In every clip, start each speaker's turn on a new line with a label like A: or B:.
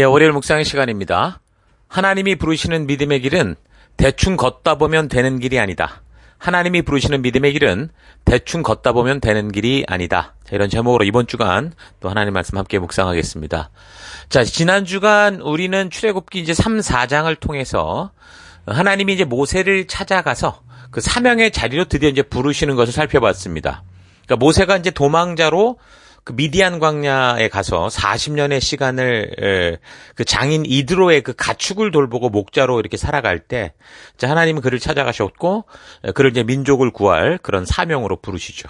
A: 예, 월요일 묵상의 시간입니다. 하나님이 부르시는 믿음의 길은 대충 걷다 보면 되는 길이 아니다. 하나님이 부르시는 믿음의 길은 대충 걷다 보면 되는 길이 아니다. 자, 이런 제목으로 이번 주간 또 하나님 말씀 함께 묵상하겠습니다. 자, 지난 주간 우리는 출애굽기 이제 3, 4장을 통해서 하나님이 이제 모세를 찾아가서 그 사명의 자리로 드디어 이제 부르시는 것을 살펴봤습니다. 그러니까 모세가 이제 도망자로 그 미디안 광야에 가서 40년의 시간을 그 장인 이드로의 그 가축을 돌보고 목자로 이렇게 살아갈 때 하나님은 그를 찾아가셨고 그를 이제 민족을 구할 그런 사명으로 부르시죠.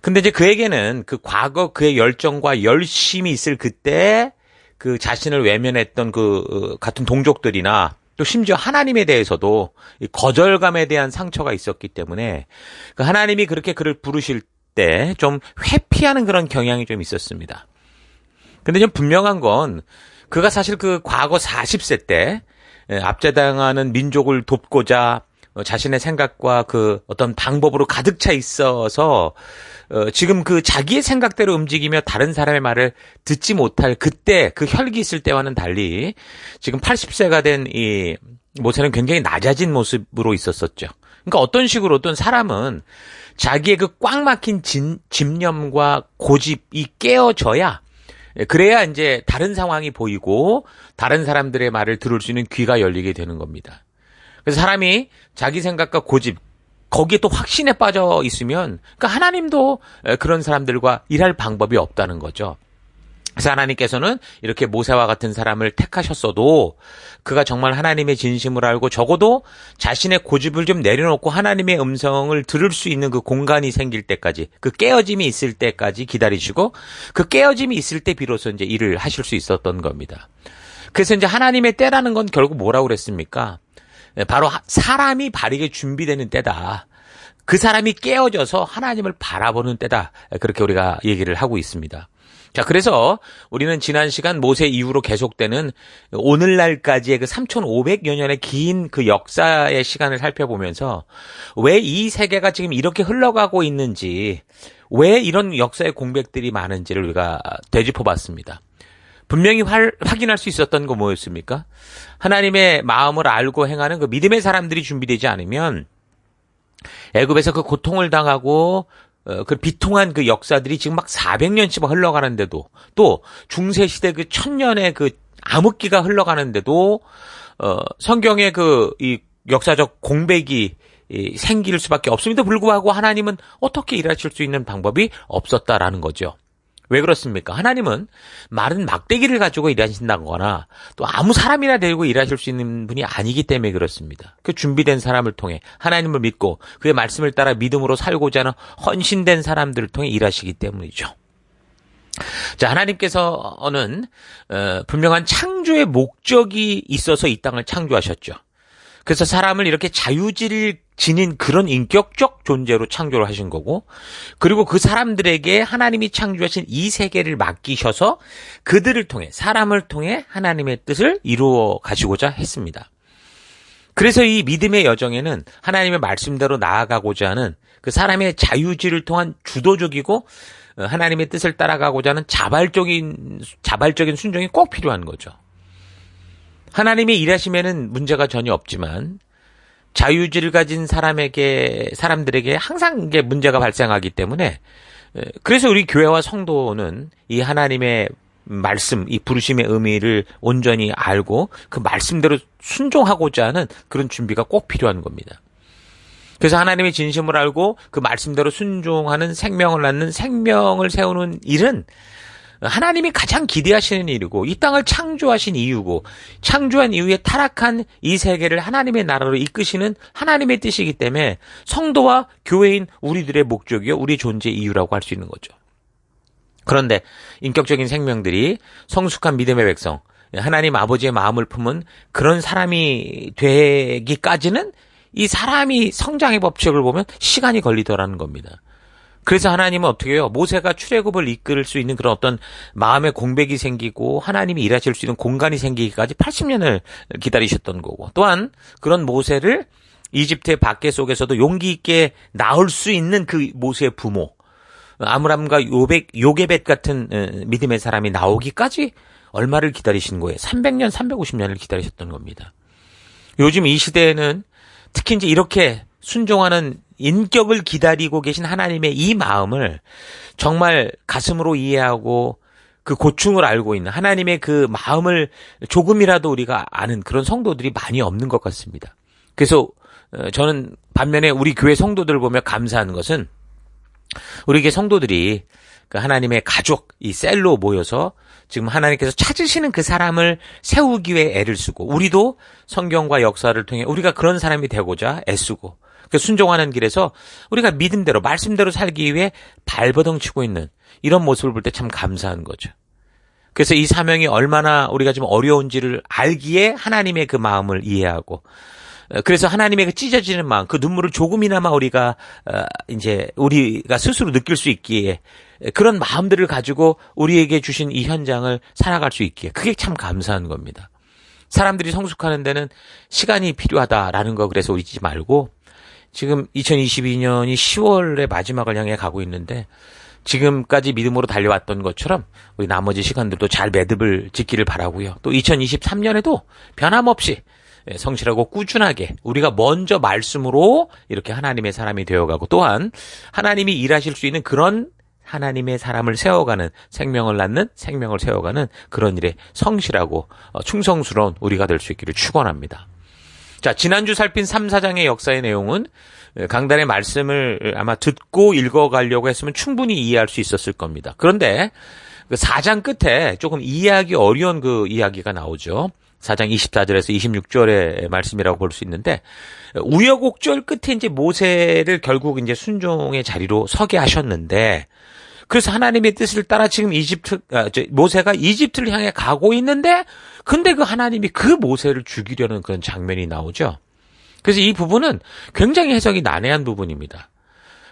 A: 근데 이제 그에게는 그 과거 그의 열정과 열심이 있을 그때 그 자신을 외면했던 그 어, 같은 동족들이나 또 심지어 하나님에 대해서도 거절감에 대한 상처가 있었기 때문에 그 하나님이 그렇게 그를 부르실 때 좀 회피하는 그런 경향이 좀 있었습니다. 근데 좀 분명한 건 그가 사실 그 과거 40세 때 예, 압제당하는 민족을 돕고자 어, 자신의 생각과 그 어떤 방법으로 가득 차 있어서 어, 지금 그 자기의 생각대로 움직이며 다른 사람의 말을 듣지 못할 그때 그 혈기 있을 때와는 달리 지금 80세가 된 이 모세는 굉장히 낮아진 모습으로 있었었죠. 그러니까 어떤 식으로든 사람은 자기의 그 꽉 막힌 진, 집념과 고집이 깨어져야 그래야 이제 다른 상황이 보이고 다른 사람들의 말을 들을 수 있는 귀가 열리게 되는 겁니다. 그래서 사람이 자기 생각과 고집 거기에 또 확신에 빠져 있으면 그러니까 하나님도 그런 사람들과 일할 방법이 없다는 거죠. 그래서 하나님께서는 이렇게 모세와 같은 사람을 택하셨어도 그가 정말 하나님의 진심을 알고 적어도 자신의 고집을 좀 내려놓고 하나님의 음성을 들을 수 있는 그 공간이 생길 때까지 그 깨어짐이 있을 때까지 기다리시고 그 깨어짐이 있을 때 비로소 이제 일을 하실 수 있었던 겁니다. 그래서 이제 하나님의 때라는 건 결국 뭐라고 그랬습니까? 네, 바로 사람이 바르게 준비되는 때다. 그 사람이 깨어져서 하나님을 바라보는 때다. 그렇게 우리가 얘기를 하고 있습니다. 자, 그래서 우리는 지난 시간 모세 이후로 계속되는 오늘날까지의 그 3,500여 년의 긴 그 역사의 시간을 살펴보면서 왜 이 세계가 지금 이렇게 흘러가고 있는지, 왜 이런 역사의 공백들이 많은지를 우리가 되짚어 봤습니다. 분명히 활, 확인할 수 있었던 거 뭐였습니까? 하나님의 마음을 알고 행하는 그 믿음의 사람들이 준비되지 않으면 애굽에서 그 고통을 당하고 어, 그 비통한 그 역사들이 지금 막 400년씩 흘러가는데도 또 중세 시대 그 천년의 그 암흑기가 흘러가는데도 어 성경의 그 이 역사적 공백이 이 생길 수밖에 없음에도 불구하고 하나님은 어떻게 일하실 수 있는 방법이 없었다라는 거죠. 왜 그렇습니까? 하나님은 마른 막대기를 가지고 일하신다거나 또 아무 사람이나 데리고 일하실 수 있는 분이 아니기 때문에 그렇습니다. 그 준비된 사람을 통해 하나님을 믿고 그의 말씀을 따라 믿음으로 살고자 하는 헌신된 사람들을 통해 일하시기 때문이죠. 자, 하나님께서는 어, 분명한 창조의 목적이 있어서 이 땅을 창조하셨죠. 그래서 사람을 이렇게 자유질 지닌 그런 인격적 존재로 창조를 하신 거고, 그리고 그 사람들에게 하나님이 창조하신 이 세계를 맡기셔서 그들을 통해, 사람을 통해 하나님의 뜻을 이루어 가시고자 했습니다. 그래서 이 믿음의 여정에는 하나님의 말씀대로 나아가고자 하는 그 사람의 자유지를 통한 주도적이고 어, 하나님의 뜻을 따라가고자 하는 자발적인, 자발적인 순종이 꼭 필요한 거죠. 하나님이 일하시면은 문제가 전혀 없지만 자유지를 가진 사람에게 사람들에게 항상 이게 문제가 발생하기 때문에 그래서 우리 교회와 성도는 이 하나님의 말씀, 이 부르심의 의미를 온전히 알고 그 말씀대로 순종하고자 하는 그런 준비가 꼭 필요한 겁니다. 그래서 하나님의 진심을 알고 그 말씀대로 순종하는 생명을 낳는 생명을 세우는 일은 하나님이 가장 기대하시는 일이고 이 땅을 창조하신 이유고 창조한 이후에 타락한 이 세계를 하나님의 나라로 이끄시는 하나님의 뜻이기 때문에 성도와 교회인 우리들의 목적이요 우리 존재 이유라고 할 수 있는 거죠. 그런데 인격적인 생명들이 성숙한 믿음의 백성 하나님 아버지의 마음을 품은 그런 사람이 되기까지는 이 사람이 성장의 법칙을 보면 시간이 걸리더라는 겁니다. 그래서 하나님은 어떻게 해요? 모세가 출애굽을 이끌 수 있는 그런 어떤 마음의 공백이 생기고 하나님이 일하실 수 있는 공간이 생기기까지 80년을 기다리셨던 거고 또한 그런 모세를 이집트의 밖에 속에서도 용기 있게 나올 수 있는 그 모세의 부모 아므람과 요백 요게벳 같은 어, 믿음의 사람이 나오기까지 얼마를 기다리신 거예요? 300년, 350년을 기다리셨던 겁니다. 요즘 이 시대에는 특히 이제 이렇게 순종하는 인격을 기다리고 계신 하나님의 이 마음을 정말 가슴으로 이해하고 그 고충을 알고 있는 하나님의 그 마음을 조금이라도 우리가 아는 그런 성도들이 많이 없는 것 같습니다. 그래서 어, 저는 반면에 우리 교회 성도들을 보며 감사하는 것은 우리 교회 성도들이 그 하나님의 가족 이 셀로 모여서 지금 하나님께서 찾으시는 그 사람을 세우기 위해 애를 쓰고 우리도 성경과 역사를 통해 우리가 그런 사람이 되고자 애쓰고 그 순종하는 길에서 우리가 믿음대로 말씀대로 살기 위해 발버둥 치고 있는 이런 모습을 볼 때 참 감사한 거죠. 그래서 이 사명이 얼마나 우리가 좀 어려운지를 알기에 하나님의 그 마음을 이해하고 어, 그래서 하나님의 그 찢어지는 마음, 그 눈물을 조금이나마 우리가 어, 이제 우리가 스스로 느낄 수 있기에 그런 마음들을 가지고 우리에게 주신 이 현장을 살아갈 수 있기에 그게 참 감사한 겁니다. 사람들이 성숙하는 데는 시간이 필요하다라는 거 그래서 잊지 말고 지금 2022년이 10월의 마지막을 향해 가고 있는데 지금까지 믿음으로 달려왔던 것처럼 우리 나머지 시간들도 잘 매듭을 짓기를 바라고요. 또 2023년에도 변함없이 성실하고 꾸준하게 우리가 먼저 말씀으로 이렇게 하나님의 사람이 되어가고 또한 하나님이 일하실 수 있는 그런 하나님의 사람을 세워가는 생명을 낳는 생명을 세워가는 그런 일에 성실하고 어, 충성스러운 우리가 될 수 있기를 축원합니다. 자, 지난주 살핀 3, 4장의 역사의 내용은 강단의 말씀을 아마 듣고 읽어가려고 했으면 충분히 이해할 수 있었을 겁니다. 그런데 그 4장 끝에 조금 이해하기 어려운 그 이야기가 나오죠. 4장 24절에서 26절의 말씀이라고 볼 수 있는데 우여곡절 끝에 이제 모세를 결국 이제 순종의 자리로 서게 하셨는데 그래서 하나님의 뜻을 따라 지금 이집트 아, 모세가 이집트를 향해 가고 있는데 근데 그 하나님이 그 모세를 죽이려는 그런 장면이 나오죠. 그래서 이 부분은 굉장히 해석이 난해한 부분입니다.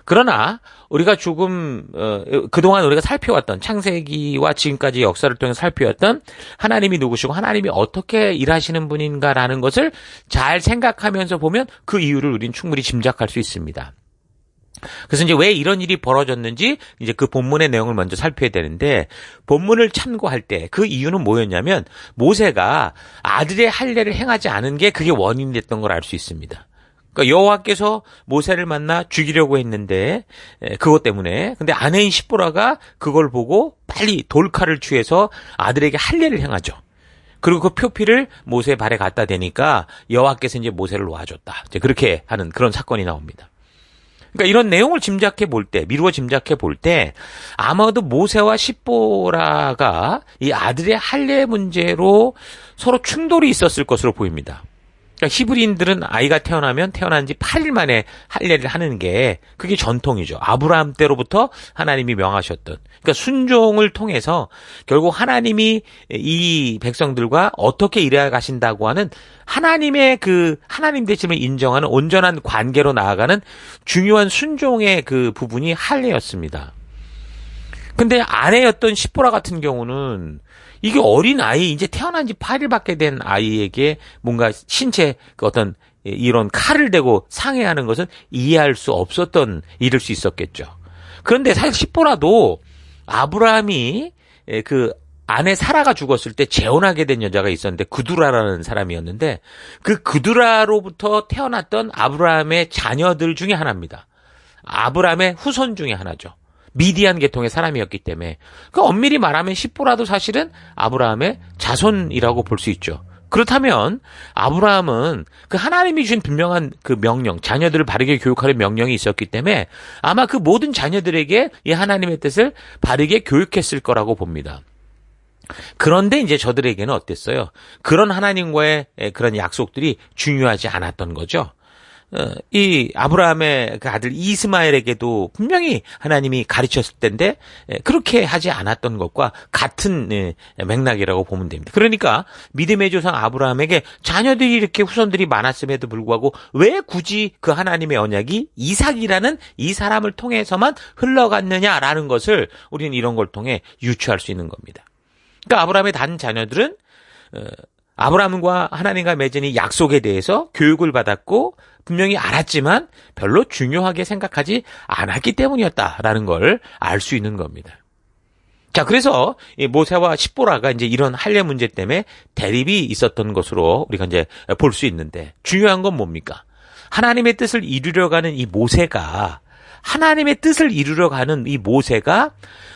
A: 그러나 우리가 조금 어, 그동안 우리가 살펴왔던 창세기와 지금까지 역사를 통해 살펴왔던 하나님이 누구시고 하나님이 어떻게 일하시는 분인가라는 것을 잘 생각하면서 보면 그 이유를 우리는 충분히 짐작할 수 있습니다. 그래서 이제 왜 이런 일이 벌어졌는지 이제 그 본문의 내용을 먼저 살펴야 되는데 본문을 참고할 때 그 이유는 뭐였냐면 모세가 아들의 할례를 행하지 않은 게 그게 원인이 됐던 걸 알 수 있습니다. 그러니까 여호와께서 모세를 만나 죽이려고 했는데 그것 때문에 근데 아내인 시보라가 그걸 보고 빨리 돌칼을 취해서 아들에게 할례를 행하죠. 그리고 그 표피를 모세의 발에 갖다 대니까 여호와께서 이제 모세를 놓아줬다. 이제 그렇게 하는 그런 사건이 나옵니다. 그러니까 이런 내용을 짐작해 볼 때, 미루어 짐작해 볼 때, 아마도 모세와 십보라가 이 아들의 할례 문제로 서로 충돌이 있었을 것으로 보입니다. 그러니까 히브리인들은 아이가 태어나면 태어난 지 8일 만에 할례를 하는 게 그게 전통이죠. 아브라함 때로부터 하나님이 명하셨던. 그러니까 순종을 통해서 결국 하나님이 이 백성들과 어떻게 일해 가신다고 하는 하나님의 그 하나님 되심을 인정하는 온전한 관계로 나아가는 중요한 순종의 그 부분이 할례였습니다. 근데 아내였던 시보라 같은 경우는 이게 어린 아이 이제 태어난 지 8일밖에 된 아이에게 뭔가 신체 그 어떤 이런 칼을 대고 상해하는 것은 이해할 수 없었던 일일 수 있었겠죠. 그런데 사실 시보라도 아브라함이 그 아내 사라가 죽었을 때 재혼하게 된 여자가 있었는데 그두라라는 사람이었는데 그 그두라로부터 태어났던 아브라함의 자녀들 중에 하나입니다. 아브라함의 후손 중에 하나죠. 미디안 계통의 사람이었기 때문에 그 엄밀히 말하면 십보라도 사실은 아브라함의 자손이라고 볼 수 있죠. 그렇다면 아브라함은 그 하나님이 주신 분명한 그 명령, 자녀들을 바르게 교육하는 명령이 있었기 때문에 아마 그 모든 자녀들에게 이 하나님의 뜻을 바르게 교육했을 거라고 봅니다. 그런데 이제 저들에게는 어땠어요? 그런 하나님과의 그런 약속들이 중요하지 않았던 거죠. 어, 이 아브라함의 그 아들 이스마엘에게도 분명히 하나님이 가르쳤을 텐데 그렇게 하지 않았던 것과 같은 맥락이라고 보면 됩니다. 그러니까 믿음의 조상 아브라함에게 자녀들이 이렇게 후손들이 많았음에도 불구하고 왜 굳이 그 하나님의 언약이 이삭이라는 이 사람을 통해서만 흘러갔느냐라는 것을 우리는 이런 걸 통해 유추할 수 있는 겁니다. 그러니까 아브라함의 단 자녀들은 어, 아브라함과 하나님과 맺은 이 약속에 대해서 교육을 받았고 분명히 알았지만 별로 중요하게 생각하지 않았기 때문이었다라는 걸 알 수 있는 겁니다. 자, 그래서 이 모세와 십보라가 이제 이런 할례 문제 때문에 대립이 있었던 것으로 우리가 이제 볼 수 있는데 중요한 건 뭡니까? 하나님의 뜻을 이루려 가는 이 모세가 하나님의 뜻을 이루려 가는 이 모세가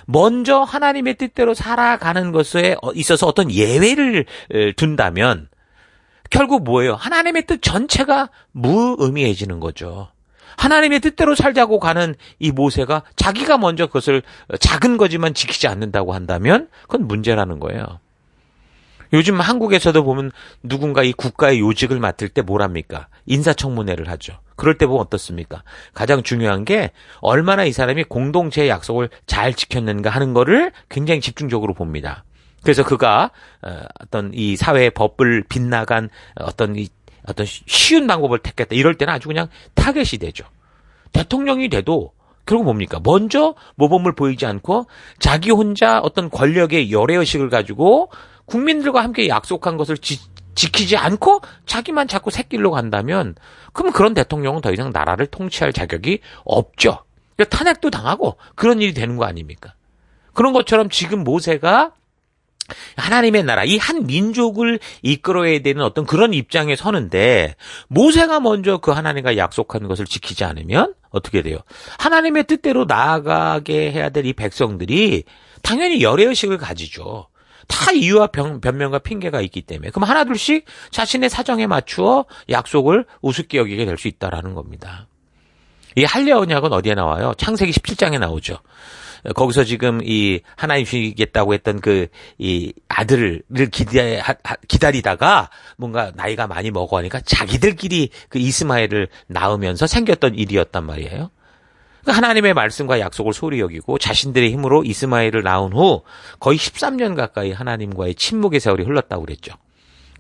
A: 먼저 하나님의 뜻대로 살아가는 것에 있어서 어떤 예외를 둔다면 결국 뭐예요? 하나님의 뜻 전체가 무의미해지는 거죠. 하나님의 뜻대로 살자고 가는 이 모세가 자기가 먼저 그것을 작은 거지만 지키지 않는다고 한다면 그건 문제라는 거예요. 요즘 한국에서도 보면 누군가 이 국가의 요직을 맡을 때 뭐랍니까? 인사청문회를 하죠. 그럴 때 보면 어떻습니까? 가장 중요한 게 얼마나 이 사람이 공동체의 약속을 잘 지켰는가 하는 거를 굉장히 집중적으로 봅니다. 그래서 그가 어, 어떤 이 사회의 법을 빗나간 어떤 이 어떤 쉬운 방법을 택했다. 이럴 때는 아주 그냥 타겟이 되죠. 대통령이 돼도 결국 뭡니까? 먼저 모범을 보이지 않고 자기 혼자 어떤 권력의 열애의식을 가지고 국민들과 함께 약속한 것을 지, 지키지 않고 자기만 자꾸 새길로 간다면 그럼 그런 대통령은 더 이상 나라를 통치할 자격이 없죠. 그러니까 탄핵도 당하고 그런 일이 되는 거 아닙니까? 그런 것처럼 지금 모세가 하나님의 나라, 이 한 민족을 이끌어야 되는 어떤 그런 입장에 서는데, 모세가 먼저 그 하나님과 약속한 것을 지키지 않으면 어떻게 돼요? 하나님의 뜻대로 나아가게 해야 될 이 백성들이 당연히 열애의식을 가지죠. 다 이유와 변, 변명과 핑계가 있기 때문에. 그럼 하나둘씩 자신의 사정에 맞추어 약속을 우습게 여기게 될 수 있다라는 겁니다. 이 할례 언약은 어디에 나와요? 창세기 17장에 나오죠. 거기서 지금 이 하나님 주시겠다고 했던 그 이 아들을 기대 기다리다가 뭔가 나이가 많이 먹어가니까 자기들끼리 그 이스마엘을 낳으면서 생겼던 일이었단 말이에요. 그러니까 하나님의 말씀과 약속을 소리 여기고 자신들의 힘으로 이스마엘을 낳은 후 거의 13년 가까이 하나님과의 침묵의 세월이 흘렀다고 그랬죠.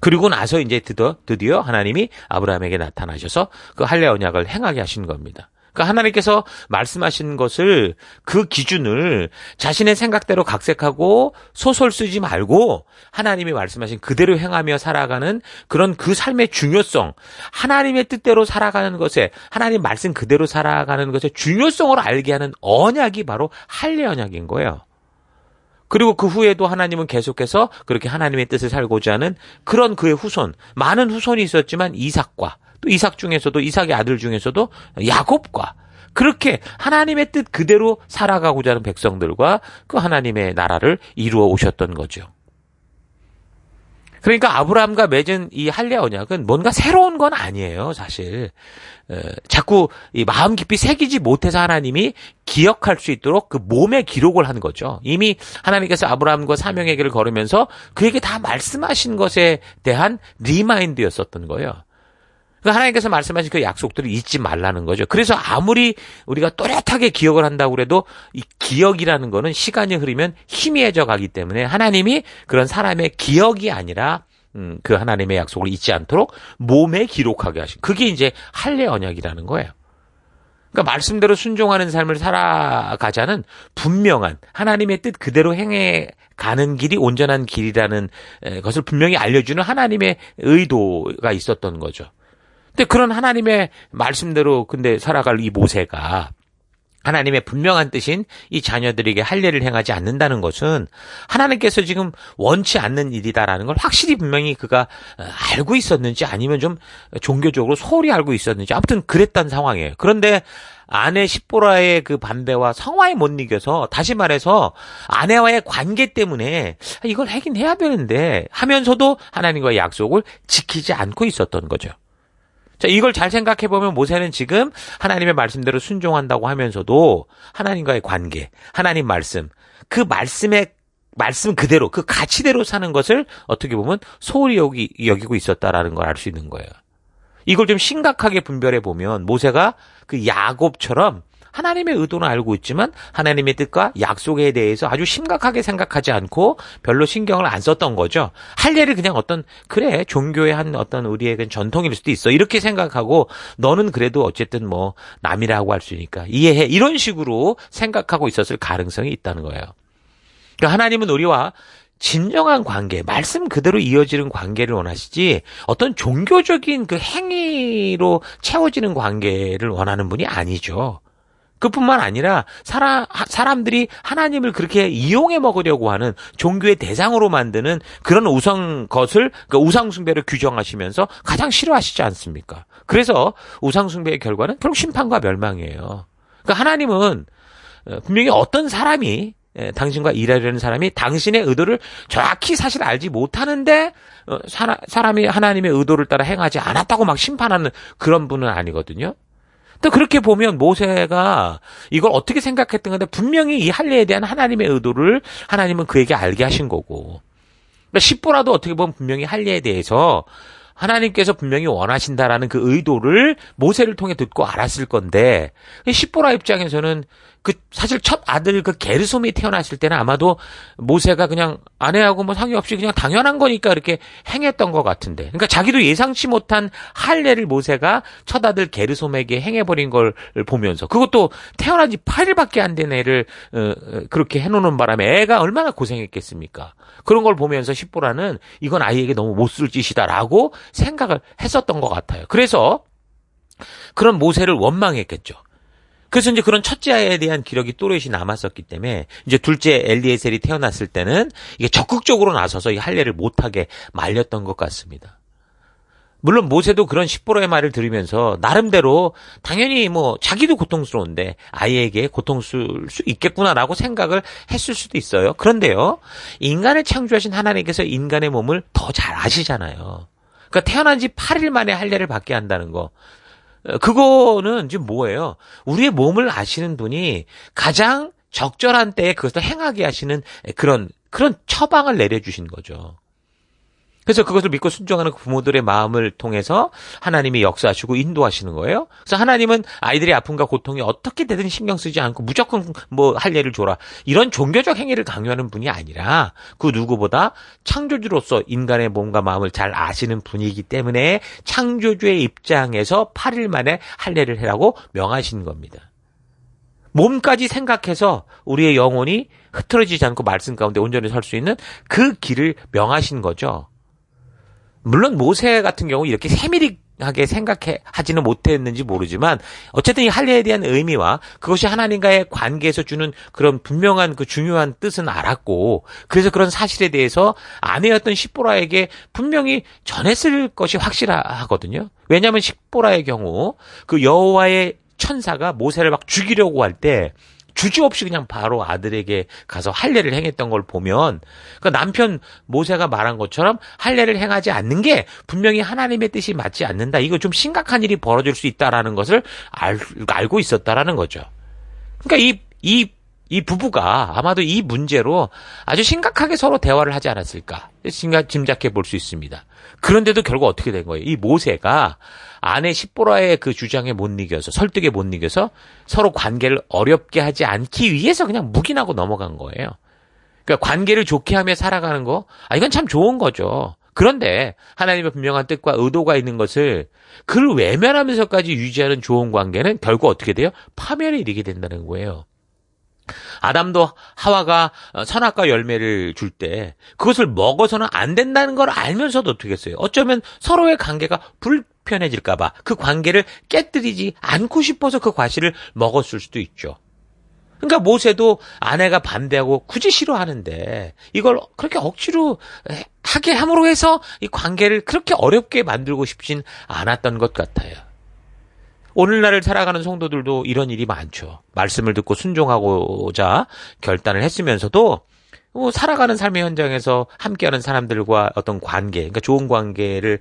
A: 그리고 나서 이제 드디어, 드디어 하나님이 아브라함에게 나타나셔서 그 할례 언약을 행하게 하신 겁니다. 그러니까 하나님께서 말씀하신 것을 그 기준을 자신의 생각대로 각색하고 소설 쓰지 말고 하나님이 말씀하신 그대로 행하며 살아가는 그런 그 삶의 중요성, 하나님의 뜻대로 살아가는 것에 하나님 말씀 그대로 살아가는 것의 중요성을 알게 하는 언약이 바로 할례 언약인 거예요. 그리고 그 후에도 하나님은 계속해서 그렇게 하나님의 뜻을 살고자 하는 그런 그의 후손, 많은 후손이 있었지만 이삭과 또 이삭 중에서도 이삭의 아들 중에서도 야곱과 그렇게 하나님의 뜻 그대로 살아가고자 하는 백성들과 그 하나님의 나라를 이루어 오셨던 거죠. 그러니까 아브라함과 맺은 이 할례 언약은 뭔가 새로운 건 아니에요, 사실. 에, 자꾸 이 마음 깊이 새기지 못해서 하나님이 기억할 수 있도록 그 몸에 기록을 한 거죠. 이미 하나님께서 아브라함과 사명의 길을 걸으면서 그에게 다 말씀하신 것에 대한 리마인드였었던 거예요. 그러니까 하나님께서 말씀하신 그 약속들을 잊지 말라는 거죠. 그래서 아무리 우리가 또렷하게 기억을 한다고 그래도 이 기억이라는 거는 시간이 흐르면 희미해져 가기 때문에 하나님이 그런 사람의 기억이 아니라 음, 그 하나님의 약속을 잊지 않도록 몸에 기록하게 하신 그게 이제 할례 언약이라는 거예요. 그러니까 말씀대로 순종하는 삶을 살아가자는 분명한 하나님의 뜻 그대로 행해 가는 길이 온전한 길이라는 것을 분명히 알려주는 하나님의 의도가 있었던 거죠. 근데 그런 하나님의 말씀대로 근데 살아갈 이 모세가 하나님의 분명한 뜻인 이 자녀들에게 할례를 행하지 않는다는 것은 하나님께서 지금 원치 않는 일이다라는 걸 확실히 분명히 그가 어, 알고 있었는지 아니면 좀 종교적으로 소홀히 알고 있었는지 아무튼 그랬단 상황이에요. 그런데 아내 십보라의 그 반대와 성화에 못 이겨서 다시 말해서 아내와의 관계 때문에 이걸 하긴 해야 되는데 하면서도 하나님과의 약속을 지키지 않고 있었던 거죠. 자, 이걸 잘 생각해 보면 모세는 지금 하나님의 말씀대로 순종한다고 하면서도 하나님과의 관계, 하나님 말씀, 그 말씀의 말씀 그대로 그 가치대로 사는 것을 어떻게 보면 소홀히 여기, 여기고 있었다라는 걸 알 수 있는 거예요. 이걸 좀 심각하게 분별해 보면 모세가 그 야곱처럼 하나님의 의도는 알고 있지만 하나님의 뜻과 약속에 대해서 아주 심각하게 생각하지 않고 별로 신경을 안 썼던 거죠. 할례를 그냥 어떤 그래 종교의 한 어떤 우리에겐 전통일 수도 있어 이렇게 생각하고 너는 그래도 어쨌든 뭐 남이라고 할 수 있으니까 이해해 이런 식으로 생각하고 있었을 가능성이 있다는 거예요. 그러니까 하나님은 우리와 진정한 관계, 말씀 그대로 이어지는 관계를 원하시지 어떤 종교적인 그 행위로 채워지는 관계를 원하는 분이 아니죠. 그뿐만 아니라 사람 사람들이 하나님을 그렇게 이용해 먹으려고 하는 종교의 대상으로 만드는 그런 우상 것을 그 우상 숭배를 규정하시면서 가장 싫어하시지 않습니까? 그래서 우상 숭배의 결과는 결국 심판과 멸망이에요. 그러니까 하나님은 어, 분명히 어떤 사람이 예, 당신과 일하려는 사람이 당신의 의도를 정확히 사실 알지 못하는데 어, 사람, 사람이 하나님의 의도를 따라 행하지 않았다고 막 심판하는 그런 분은 아니거든요. 또 그렇게 보면 모세가 이걸 어떻게 생각했던 건데 분명히 이 할례에 대한 하나님의 의도를 하나님은 그에게 알게 하신 거고. 그러니까 십보라도 어떻게 보면 분명히 할례에 대해서 하나님께서 분명히 원하신다라는 그 의도를 모세를 통해 듣고 알았을 건데 십보라 입장에서는 그 사실 첫 아들 그 게르솜이 태어났을 때는 아마도 모세가 그냥 아내하고 뭐 상의 없이 그냥 당연한 거니까 이렇게 행했던 것 같은데. 그러니까 자기도 예상치 못한 할례를 모세가 첫 아들 게르솜에게 행해버린 걸 보면서 그것도 태어난 지 8일밖에 안 된 애를 어, 어, 그렇게 해놓는 바람에 애가 얼마나 고생했겠습니까? 그런 걸 보면서 십보라는 이건 아이에게 너무 못 쓸 짓이다라고 생각을 했었던 것 같아요. 그래서 그런 모세를 원망했겠죠. 그래서 이제 그런 첫째에 대한 기력이 또렷이 남았었기 때문에 이제 둘째 엘리에셀이 태어났을 때는 이게 적극적으로 나서서 이 할례를 못하게 말렸던 것 같습니다. 물론 모세도 그런 십보로의 말을 들으면서 나름대로 당연히 뭐 자기도 고통스러운데 아이에게 고통스러울 수 있겠구나라고 생각을 했을 수도 있어요. 그런데요, 인간을 창조하신 하나님께서 인간의 몸을 더 잘 아시잖아요. 그러니까 태어난 지 8일 만에 할례를 받게 한다는 거. 어, 그거는 지금 뭐예요? 우리의 몸을 아시는 분이 가장 적절한 때에 그것을 행하게 하시는 그런 그런 처방을 내려주신 거죠. 그래서 그것을 믿고 순종하는 그 부모들의 마음을 통해서 하나님이 역사하시고 인도하시는 거예요. 그래서 하나님은 아이들의 아픔과 고통이 어떻게 되든 신경 쓰지 않고 무조건 뭐 할례를 줘라. 이런 종교적 행위를 강요하는 분이 아니라 그 누구보다 창조주로서 인간의 몸과 마음을 잘 아시는 분이기 때문에 창조주의 입장에서 8일 만에 할례를 해라고 명하신 겁니다. 몸까지 생각해서 우리의 영혼이 흐트러지지 않고 말씀 가운데 온전히 설 수 있는 그 길을 명하신 거죠. 물론 모세 같은 경우 이렇게 세밀하게 생각해 하지는 못했는지 모르지만 어쨌든 이 할례에 대한 의미와 그것이 하나님과의 관계에서 주는 그런 분명한 그 중요한 뜻은 알았고 그래서 그런 사실에 대해서 아내였던 십보라에게 분명히 전했을 것이 확실하거든요. 왜냐하면 십보라의 경우 그 여호와의 천사가 모세를 막 죽이려고 할 때 주저없이 그냥 바로 아들에게 가서 할례를 행했던 걸 보면 그 남편 모세가 말한 것처럼 할례를 행하지 않는 게 분명히 하나님의 뜻이 맞지 않는다. 이거 좀 심각한 일이 벌어질 수 있다라는 것을 알, 알고 있었다라는 거죠. 그러니까 이, 이, 이 부부가 아마도 이 문제로 아주 심각하게 서로 대화를 하지 않았을까 짐작해 볼 수 있습니다. 그런데도 결국 어떻게 된 거예요? 이 모세가 아내 십보라의 그 주장에 못 이겨서 설득에 못 이겨서 서로 관계를 어렵게 하지 않기 위해서 그냥 묵인하고 넘어간 거예요. 그러니까 관계를 좋게 하며 살아가는 거, 아 이건 참 좋은 거죠. 그런데 하나님의 분명한 뜻과 의도가 있는 것을 그를 외면하면서까지 유지하는 좋은 관계는 결국 어떻게 돼요? 파멸에 이르게 된다는 거예요. 아담도 하와가 선악과 열매를 줄 때 그것을 먹어서는 안 된다는 걸 알면서도 어떻게 했어요? 어쩌면 서로의 관계가 불편해질까봐 그 관계를 깨뜨리지 않고 싶어서 그 과실을 먹었을 수도 있죠. 그러니까 모세도 아내가 반대하고 굳이 싫어하는데 이걸 그렇게 억지로 하게 함으로 해서 이 관계를 그렇게 어렵게 만들고 싶진 않았던 것 같아요. 오늘날을 살아가는 성도들도 이런 일이 많죠. 말씀을 듣고 순종하고자 결단을 했으면서도 뭐 살아가는 삶의 현장에서 함께하는 사람들과 어떤 관계, 그러니까 좋은 관계를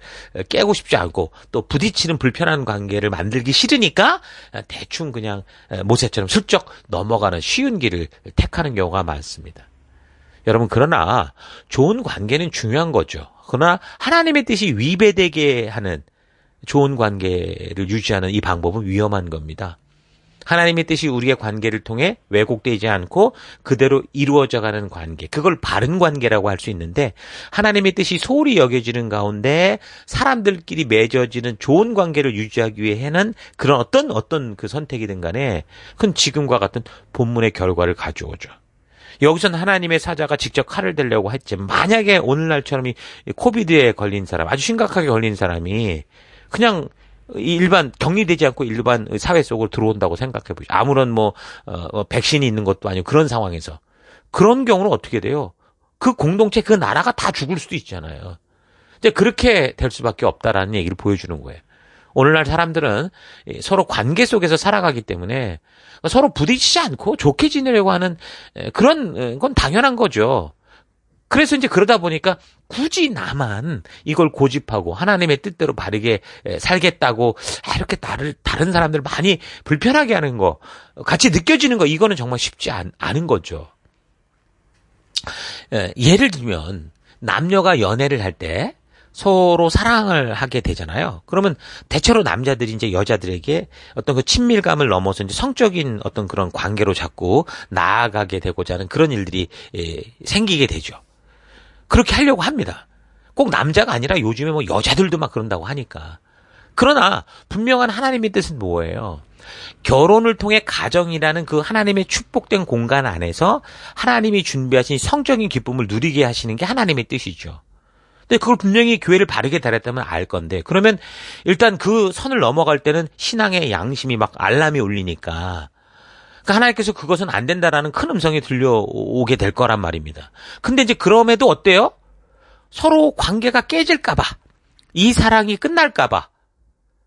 A: 깨고 싶지 않고 또 부딪히는 불편한 관계를 만들기 싫으니까 대충 그냥 모세처럼 슬쩍 넘어가는 쉬운 길을 택하는 경우가 많습니다. 여러분 그러나 좋은 관계는 중요한 거죠. 그러나 하나님의 뜻이 위배되게 하는 좋은 관계를 유지하는 이 방법은 위험한 겁니다. 하나님의 뜻이 우리의 관계를 통해 왜곡되지 않고 그대로 이루어져 가는 관계. 그걸 바른 관계라고 할 수 있는데 하나님의 뜻이 소홀히 여겨지는 가운데 사람들끼리 맺어지는 좋은 관계를 유지하기 위해는 그런 어떤 어떤 그 선택이든 간에 그건 지금과 같은 본문의 결과를 가져오죠. 여기선 하나님의 사자가 직접 칼을 들려고 했지. 만약에 오늘날처럼 이 코비드에 걸린 사람, 아주 심각하게 걸린 사람이 그냥 일반 격리되지 않고 일반 사회 속으로 들어온다고 생각해 보죠. 아무런 뭐 어, 어, 백신이 있는 것도 아니고 그런 상황에서 그런 경우는 어떻게 돼요? 그 공동체 그 나라가 다 죽을 수도 있잖아요. 이제 그렇게 될 수밖에 없다라는 얘기를 보여주는 거예요. 오늘날 사람들은 서로 관계 속에서 살아가기 때문에 서로 부딪히지 않고 좋게 지내려고 하는 그런 건 당연한 거죠. 그래서 이제 그러다 보니까 굳이 나만 이걸 고집하고 하나님의 뜻대로 바르게 살겠다고 아, 이렇게 나를 다른 사람들 많이 불편하게 하는 거 같이 느껴지는 거 이거는 정말 쉽지 않, 않은 거죠. 예를 들면 남녀가 연애를 할 때 서로 사랑을 하게 되잖아요. 그러면 대체로 남자들이 이제 여자들에게 어떤 그 친밀감을 넘어서 이제 성적인 어떤 그런 관계로 자꾸 나아가게 되고자 하는 그런 일들이 생기게 되죠. 그렇게 하려고 합니다. 꼭 남자가 아니라 요즘에 뭐 여자들도 막 그런다고 하니까. 그러나 분명한 하나님의 뜻은 뭐예요? 결혼을 통해 가정이라는 그 하나님의 축복된 공간 안에서 하나님이 준비하신 성적인 기쁨을 누리게 하시는 게 하나님의 뜻이죠. 근데 그걸 분명히 교회를 바르게 다녔다면 알 건데 그러면 일단 그 선을 넘어갈 때는 신앙의 양심이 막 알람이 울리니까 그러니까 하나님께서 그것은 안 된다라는 큰 음성이 들려오게 될 거란 말입니다. 근데 이제 그럼에도 어때요? 서로 관계가 깨질까봐, 이 사랑이 끝날까봐,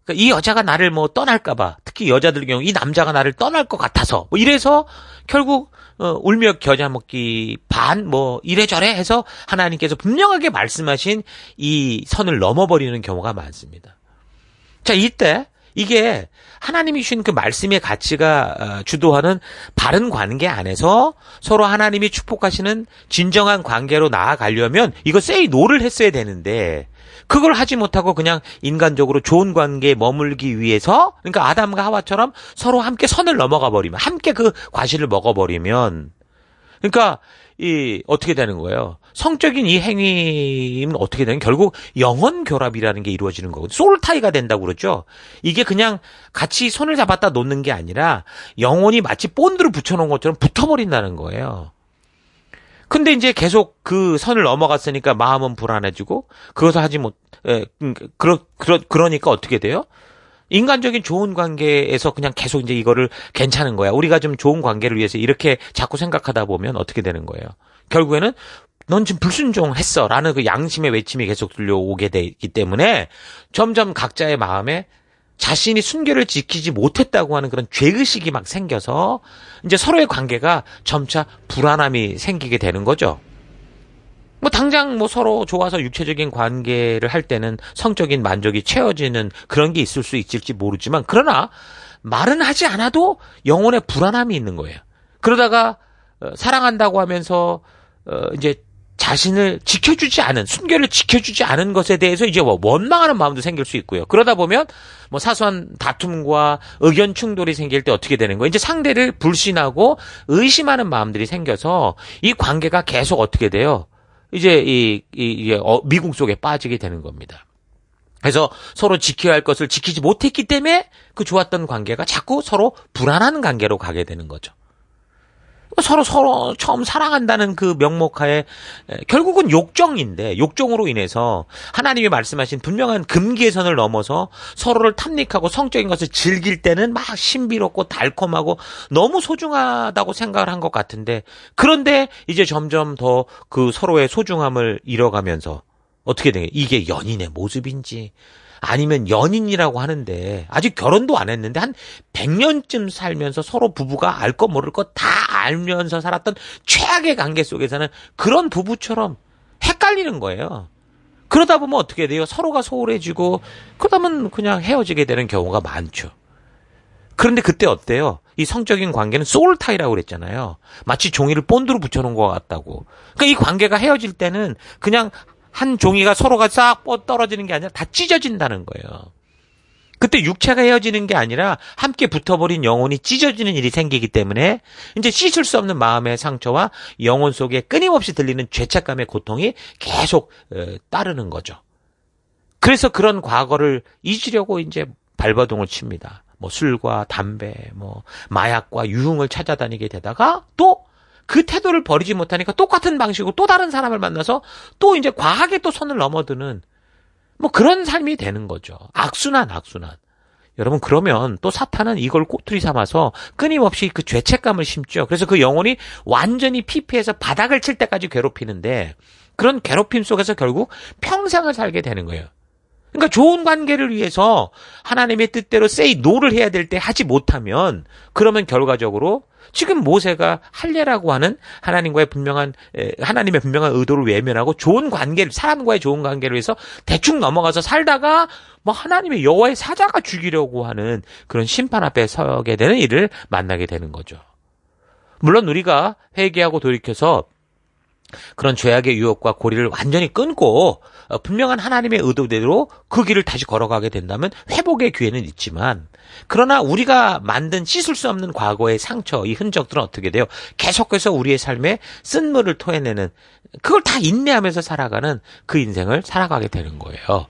A: 그러니까 이 여자가 나를 뭐 떠날까봐, 특히 여자들 경우 이 남자가 나를 떠날 것 같아서, 뭐 이래서 결국 어, 울며 겨자 먹기 반, 뭐 이래저래 해서 하나님께서 분명하게 말씀하신 이 선을 넘어버리는 경우가 많습니다. 자, 이때 이게 하나님이 주신 그 말씀의 가치가 어, 주도하는 바른 관계 안에서 서로 하나님이 축복하시는 진정한 관계로 나아가려면 이거 세이 노를 했어야 되는데 그걸 하지 못하고 그냥 인간적으로 좋은 관계에 머물기 위해서 그러니까 아담과 하와처럼 서로 함께 선을 넘어가 버리면 함께 그 과실을 먹어 버리면 그러니까 이 어떻게 되는 거예요? 성적인 이 행위는 어떻게 되는? 결국 영혼 결합이라는 게 이루어지는 거거든요. 소울 타이가 된다고 그러죠. 이게 그냥 같이 손을 잡았다 놓는 게 아니라 영혼이 마치 본드를 붙여놓은 것처럼 붙어버린다는 거예요. 근데 이제 계속 그 선을 넘어갔으니까 마음은 불안해지고 그것을 하지 못, 에, 음, 그러, 그러, 그러니까 어떻게 돼요? 인간적인 좋은 관계에서 그냥 계속 이제 이거를 괜찮은 거야. 우리가 좀 좋은 관계를 위해서 이렇게 자꾸 생각하다 보면 어떻게 되는 거예요? 결국에는 넌 지금 불순종했어. 라는 그 양심의 외침이 계속 들려오게 되기 때문에 점점 각자의 마음에 자신이 순결을 지키지 못했다고 하는 그런 죄의식이 막 생겨서 이제 서로의 관계가 점차 불안함이 생기게 되는 거죠. 뭐 당장 뭐 서로 좋아서 육체적인 관계를 할 때는 성적인 만족이 채워지는 그런 게 있을 수 있을지 모르지만 그러나 말은 하지 않아도 영혼의 불안함이 있는 거예요. 그러다가 어, 사랑한다고 하면서 어 이제 자신을 지켜주지 않은 순결을 지켜주지 않은 것에 대해서 이제 뭐 원망하는 마음도 생길 수 있고요. 그러다 보면 뭐 사소한 다툼과 의견 충돌이 생길 때 어떻게 되는 거예요? 이제 상대를 불신하고 의심하는 마음들이 생겨서 이 관계가 계속 어떻게 돼요? 이제 이, 이, 이 어, 미국 속에 빠지게 되는 겁니다. 그래서 서로 지켜야 할 것을 지키지 못했기 때문에 그 좋았던 관계가 자꾸 서로 불안한 관계로 가게 되는 거죠. 서로 서로 처음 사랑한다는 그 명목하에 결국은 욕정인데 욕정으로 인해서 하나님이 말씀하신 분명한 금기의 선을 넘어서 서로를 탐닉하고 성적인 것을 즐길 때는 막 신비롭고 달콤하고 너무 소중하다고 생각을 한 것 같은데 그런데 이제 점점 더 그 서로의 소중함을 잃어가면서 어떻게 되게 이게 연인의 모습인지 아니면 연인이라고 하는데 아직 결혼도 안 했는데 한 100년쯤 살면서 서로 부부가 알것 모를 것다 알면서 살았던 최악의 관계 속에서는 그런 부부처럼 헷갈리는 거예요. 그러다 보면 어떻게 돼요? 서로가 소홀해지고 그러다 보면 그냥 헤어지게 되는 경우가 많죠. 그런데 그때 어때요? 이 성적인 관계는 소울타이라고 그랬잖아요. 마치 종이를 본드로 붙여놓은 것 같다고. 그러니까 이 관계가 헤어질 때는 그냥 한 종이가 서로가 싹 떨어지는 게 아니라 다 찢어진다는 거예요. 그때 육체가 헤어지는 게 아니라 함께 붙어버린 영혼이 찢어지는 일이 생기기 때문에 이제 씻을 수 없는 마음의 상처와 영혼 속에 끊임없이 들리는 죄책감의 고통이 계속 어, 따르는 거죠. 그래서 그런 과거를 잊으려고 이제 발버둥을 칩니다. 뭐 술과 담배, 뭐 마약과 유흥을 찾아다니게 되다가 또 그 태도를 버리지 못하니까 똑같은 방식으로 또 다른 사람을 만나서 또 이제 과하게 또 선을 넘어드는 뭐 그런 삶이 되는 거죠. 악순환, 악순환. 여러분 그러면 또 사탄은 이걸 꼬투리 삼아서 끊임없이 그 죄책감을 심죠. 그래서 그 영혼이 완전히 피폐해서 바닥을 칠 때까지 괴롭히는데 그런 괴롭힘 속에서 결국 평생을 살게 되는 거예요. 그러니까 좋은 관계를 위해서 하나님의 뜻대로 say no를 해야 될 때 하지 못하면 그러면 결과적으로 지금 모세가 할례라고 하는 하나님과의 분명한 에, 하나님의 분명한 의도를 외면하고 좋은 관계를 사람과의 좋은 관계를 위해서 대충 넘어가서 살다가 뭐 하나님의 여호와의 사자가 죽이려고 하는 그런 심판 앞에 서게 되는 일을 만나게 되는 거죠. 물론 우리가 회개하고 돌이켜서 그런 죄악의 유혹과 고리를 완전히 끊고 어, 분명한 하나님의 의도대로 그 길을 다시 걸어가게 된다면 회복의 기회는 있지만 그러나 우리가 만든 씻을 수 없는 과거의 상처, 이 흔적들은 어떻게 돼요? 계속해서 우리의 삶에 쓴물을 토해내는 그걸 다 인내하면서 살아가는 그 인생을 살아가게 되는 거예요.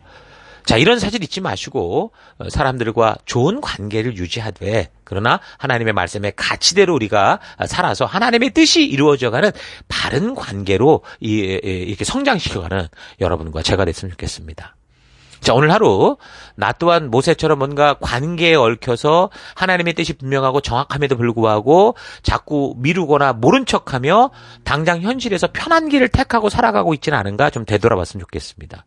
A: 자, 이런 사실 잊지 마시고 어, 사람들과 좋은 관계를 유지하되 그러나 하나님의 말씀의 가치대로 우리가 살아서 하나님의 뜻이 이루어져가는 바른 관계로 이렇게 성장시켜가는 여러분과 제가 됐으면 좋겠습니다. 자, 오늘 하루, 나 또한 모세처럼 뭔가 관계에 얽혀서 하나님의 뜻이 분명하고 정확함에도 불구하고 자꾸 미루거나 모른 척 하며 당장 현실에서 편한 길을 택하고 살아가고 있지는 않은가 좀 되돌아봤으면 좋겠습니다.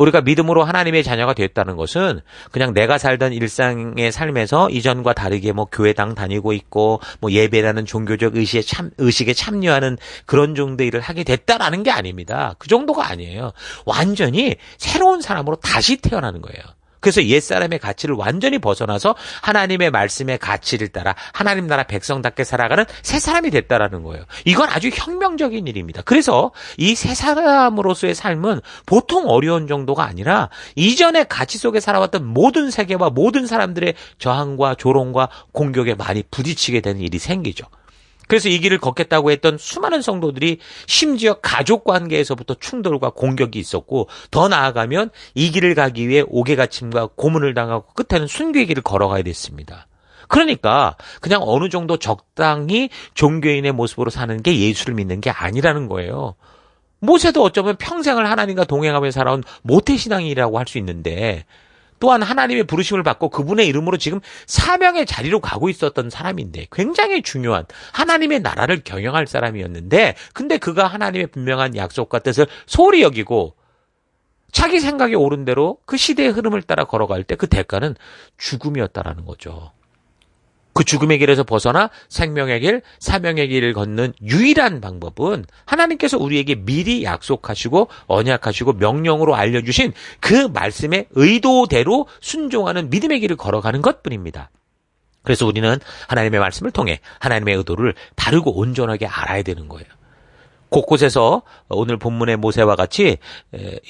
A: 우리가 믿음으로 하나님의 자녀가 되었다는 것은 그냥 내가 살던 일상의 삶에서 이전과 다르게 뭐 교회당 다니고 있고 뭐 예배라는 종교적 의식에 참 의식에 참여하는 그런 정도 일을 하게 됐다라는 게 아닙니다. 그 정도가 아니에요. 완전히 새로운 사람으로 다시 태어나는 거예요. 그래서 옛사람의 가치를 완전히 벗어나서 하나님의 말씀의 가치를 따라 하나님 나라 백성답게 살아가는 새 사람이 됐다라는 거예요. 이건 아주 혁명적인 일입니다. 그래서 이 새 사람으로서의 삶은 보통 어려운 정도가 아니라 이전의 가치 속에 살아왔던 모든 세계와 모든 사람들의 저항과 조롱과 공격에 많이 부딪히게 되는 일이 생기죠. 그래서 이 길을 걷겠다고 했던 수많은 성도들이 심지어 가족 관계에서부터 충돌과 공격이 있었고 더 나아가면 이 길을 가기 위해 옥외가침과 고문을 당하고 끝에는 순교의 길을 걸어가야 됐습니다. 그러니까 그냥 어느 정도 적당히 종교인의 모습으로 사는 게 예수를 믿는 게 아니라는 거예요. 모세도 어쩌면 평생을 하나님과 동행하며 살아온 모태신앙이라고 할 수 있는데 또한 하나님의 부르심을 받고 그분의 이름으로 지금 사명의 자리로 가고 있었던 사람인데 굉장히 중요한 하나님의 나라를 경영할 사람이었는데 근데 그가 하나님의 분명한 약속과 뜻을 소홀히 여기고 자기 생각에 옳은 대로 그 시대의 흐름을 따라 걸어갈 때 그 대가는 죽음이었다라는 거죠. 그 죽음의 길에서 벗어나 생명의 길, 사명의 길을 걷는 유일한 방법은 하나님께서 우리에게 미리 약속하시고 언약하시고 명령으로 알려주신 그 말씀의 의도대로 순종하는 믿음의 길을 걸어가는 것 뿐입니다. 그래서 우리는 하나님의 말씀을 통해 하나님의 의도를 바르고 온전하게 알아야 되는 거예요. 곳곳에서 오늘 본문의 모세와 같이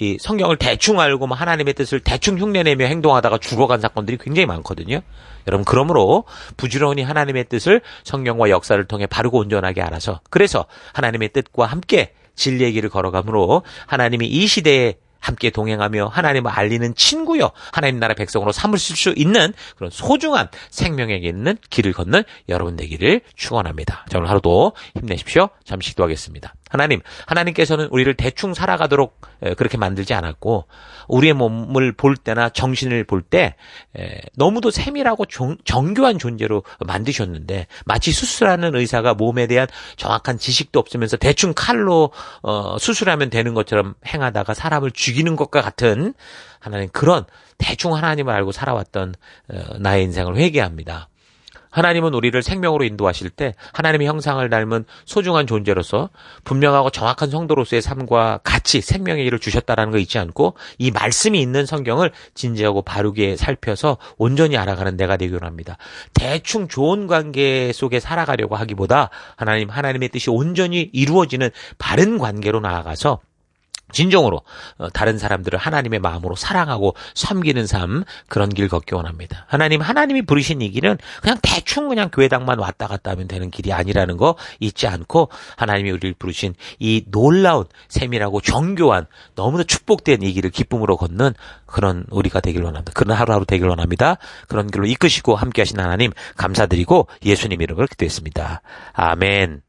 A: 이 성경을 대충 알고 뭐 하나님의 뜻을 대충 흉내내며 행동하다가 죽어간 사건들이 굉장히 많거든요. 여러분 그러므로 부지런히 하나님의 뜻을 성경과 역사를 통해 바르고 온전하게 알아서 그래서 하나님의 뜻과 함께 진리의 길을 걸어가므로 하나님이 이 시대에 함께 동행하며 하나님을 알리는 친구여 하나님 나라 백성으로 삼으실 수 있는 그런 소중한 생명에게 있는 길을 걷는 여러분 되기를 축원합니다. 자 오늘 하루도 힘내십시오. 잠시 기도하겠습니다. 하나님, 하나님께서는 우리를 대충 살아가도록 그렇게 만들지 않았고 우리의 몸을 볼 때나 정신을 볼 때 너무도 세밀하고 정교한 존재로 만드셨는데 마치 수술하는 의사가 몸에 대한 정확한 지식도 없으면서 대충 칼로 어, 수술하면 되는 것처럼 행하다가 사람을 죽이는 것과 같은 하나님 그런 대충 하나님을 알고 살아왔던 어, 나의 인생을 회개합니다. 하나님은 우리를 생명으로 인도하실 때 하나님의 형상을 닮은 소중한 존재로서 분명하고 정확한 성도로서의 삶과 같이 생명의 일을 주셨다라는 거 잊지 않고 이 말씀이 있는 성경을 진지하고 바르게 살펴서 온전히 알아가는 내가 되기를 합니다. 대충 좋은 관계 속에 살아가려고 하기보다 하나님 하나님의 뜻이 온전히 이루어지는 바른 관계로 나아가서 진정으로 어, 다른 사람들을 하나님의 마음으로 사랑하고 섬기는 삶 그런 길 걷기 원합니다. 하나님 하나님이 부르신 이 길은 그냥 대충 그냥 교회당만 왔다 갔다 하면 되는 길이 아니라는 거 잊지 않고 하나님이 우리를 부르신 이 놀라운 세밀하고 정교한 너무나 축복된 이 길을 기쁨으로 걷는 그런 우리가 되길 원합니다. 그런 하루하루 되길 원합니다. 그런 길로 이끄시고 함께 하신 하나님 감사드리고 예수님 이름으로 기도했습니다. 아멘.